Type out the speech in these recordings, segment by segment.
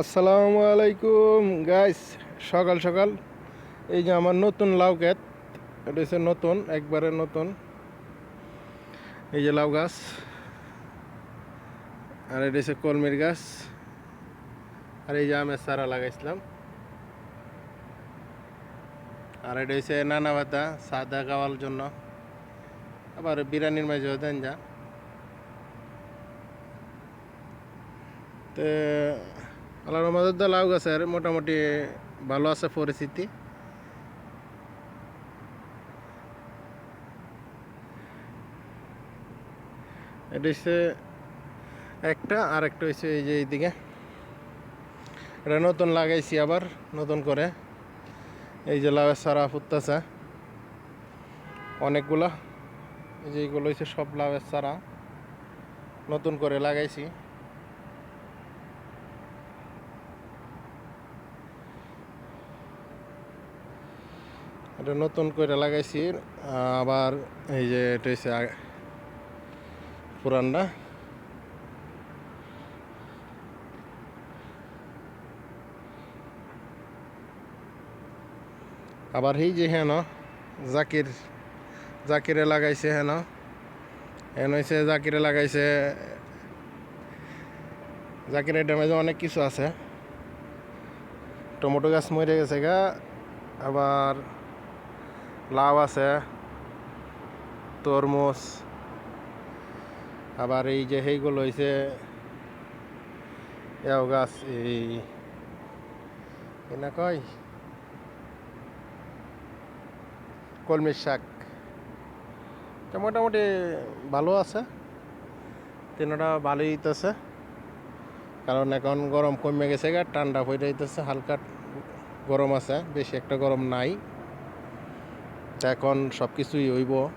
আসসালামু আলাইকুম গাইস সকাল সকাল। এই যে আমার নতুন লাউ ক্ষেত, এটা হচ্ছে নতুন, একবারে নতুন। এই যে লাউ গাছ, আর এটা হচ্ছে কলমির গাছ, আর এই যে আমের চারা লাগাইছিলাম। আর এটা হচ্ছে নানা ভাতা সাদা খাওয়ার জন্য। আবার বিরিয়ানির মাঝেও দেন যা। তো আল্লাহর রহমতের তো লাউ গাছের মোটামুটি ভালো আছে পরিস্থিতি। এটা হচ্ছে একটা, আর একটা হচ্ছে এই যে এইদিকে। এটা নতুন লাগাইছি আবার, নতুন করে। এই যে লাউয়ের সারা ফুটতেছে। অনেকগুলা। এই যে এইগুলো হচ্ছে সব লাউয়ের সারা নতুন করে লাগাইছি। এটা নতুন করে লাগাইছি, আবার এই যে এটা হচ্ছে পুরানটা। আবার এই যে হেন, জাকির, জাকিরে লাগাইছে হেন। হেন হয়েছে জাকিরে লাগাইছে জাকিরের ড্যামেজে অনেক কিছু আছে। টমেটো গাছ মরে গেছে গা, আবার লাউ আছে, তরমুজ, আবার এই যে সেইগুলো হয়েছে এও গাছ, এই না কয় কলমির শাক। তো মোটামুটি ভালো আছে, তিনটা ভালোই হইতেছে, কারণ এখন গরম কমে গেছে গা, ঠান্ডা হয়ে যাইতেছে হালকা গরম আছে, বেশি একটা গরম নাই। এখন সব কিছুই হইব।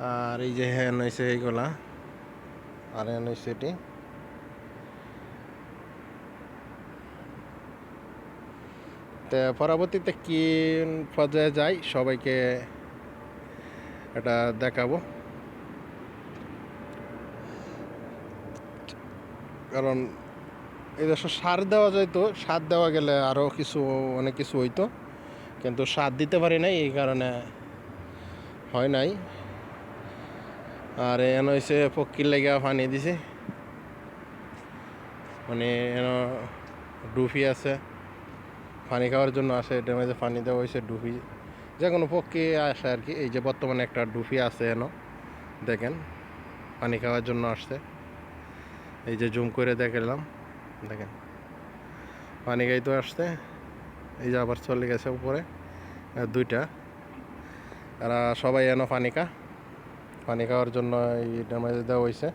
আর এই যে হ্যান হয়েছে এইগুলা। আর হ্যান হয়েছে এটি। তা পরবর্তীতে কি পর্যায়ে যাই, সবাইকে এটা দেখাবো। কারণ এই দেশে সার দেওয়া যাইতো, সার দেওয়া গেলে আরও কিছু, অনেক কিছু হইতো। কিন্তু সার দিতে পারি নাই, এই কারণে হয় নাই। আর এন হয়েছে পক্ষীর লেগে পানি দিছে। মানে এন ডুফি আছে। পানি খাওয়ার জন্য আসে এটার মধ্যে পানি দেওয়া হয়েছে ডুফি যে কোনো পক্ষী আসে আর কি, এই যে বর্তমানে একটা ডুফি আছে এন। দেখেন, পানি খাওয়ার জন্য আসছে। এই যে জুম করে দেখালাম, দেখেন। পানি খাইতে আসছে। এই যে আবার চলে গেছে উপরে দুইটা। এরা সবাই এনো পানি খা পানি খাওয়ার জন্য এই ড্যামেজ দেওয়া হয়েছে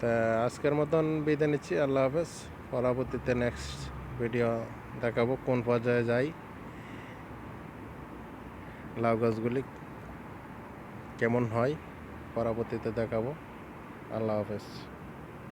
তা আজকের মতন বিদায় নিচ্ছি, আল্লাহ হাফেজ। পরবর্তীতে নেক্সট ভিডিও দেখাবো কোন পর্যায়ে যাই। লাউ গাছগুলি কেমন হয়, পরবর্তীতে দেখাবো। আল্লাহ হাফেজ।